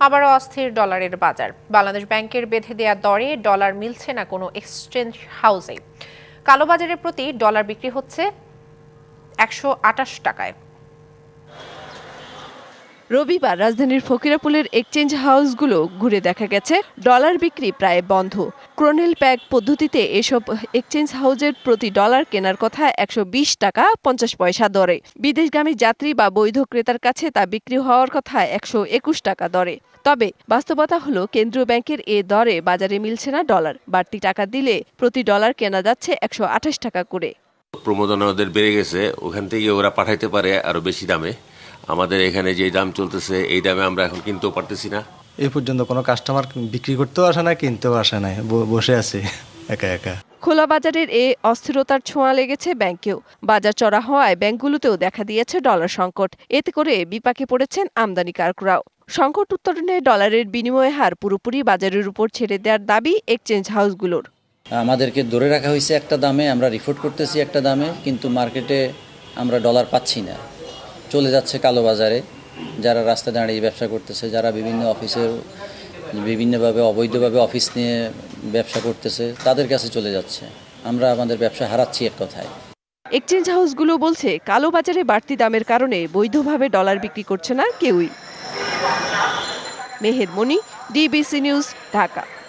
আবারও অস্থির ডলারের বাজার। বাংলাদেশ ব্যাংকের বেঁধে দেয়া দরে ডলার মিলছে না কোনো এক্সচেঞ্জ হাউসে। কালোবাজারের প্রতি ডলার বিক্রি হচ্ছে একশো আটাশ টাকায়। রবিবার রাজধানীর ফকিরাপুলের এক্সচেঞ্জ হাউসগুলো ঘুরে দেখা গেছে, ডলার বিক্রি প্রায় বন্ধ। ক্রোনেল প্যাক পদ্ধতিতে এসব এক্সচেঞ্জ হাউসের প্রতি ডলার কেনার কথা একশো বিশ টাকা পঞ্চাশ পয়সা দরে। বিদেশগামী যাত্রী বা বৈধ ক্রেতার কাছে তা বিক্রি হওয়ার কথা একশো একুশ টাকা দরে। তবে বাস্তবতা হলো, কেন্দ্রীয় ব্যাংকের এ দরে বাজারে মিলছে না ডলার। বাড়তি টাকা দিলে প্রতি ডলার কেনা যাচ্ছে একশো আঠাশ টাকা করে। প্রমোদনা ওদের বেড়ে গেছে, ওখান থেকে ওরা পাঠাইতে পারে আরও বেশি দামে। আমাদের এখানে যে দাম চলতেছে, এই দামে আমরা এখন কিনতেও পারতেছি না। এই পর্যন্ত কোনো কাস্টমার বিক্রি করতেও আসে না কিনতেও আসে না ব- বসে আছে একা একা। খোলা বাজারের এ অস্থিরতার ছোঁয়া লেগেছে ব্যাংকেও। বাজার চড়া হওয়ায় ব্যাংকগুলোতেও দেখা দিয়েছে ডলার সংকট। এতে করে বিপাকে পড়েছেন আমদানিকারকরাও সংকট উত্তরণে ডলারের বিনিময় হার পুরোপুরি বাজারের উপর ছেড়ে দেওয়ার দাবি এক্সচেঞ্জ হাউসগুলোর আমাদেরকে ধরে রাখা হয়েছে একটা দামে আমরা রিপোর্ট করতেছি একটা দামে কিন্তু মার্কেটে আমরা ডলার পাচ্ছি না। চলে যাচ্ছে কালো বাজারে। যারা রাস্তা দাঁড়িয়ে ব্যবসা করতেছে, যারা বিভিন্ন অফিসের বিভিন্নভাবে, অবৈধভাবে অফিস নিয়ে ব্যবসা করতেছে, তাদের কাছে চলে যাচ্ছে। আমরা আমাদের ব্যবসা হারাচ্ছি এক কথায়। এক্সচেঞ্জ হাউসগুলো বলছে, কালো বাজারে বাড়তি দামের কারণে বৈধভাবে ডলার বিক্রি করছে না কেউই। Meher Moni DBC news Dhaka.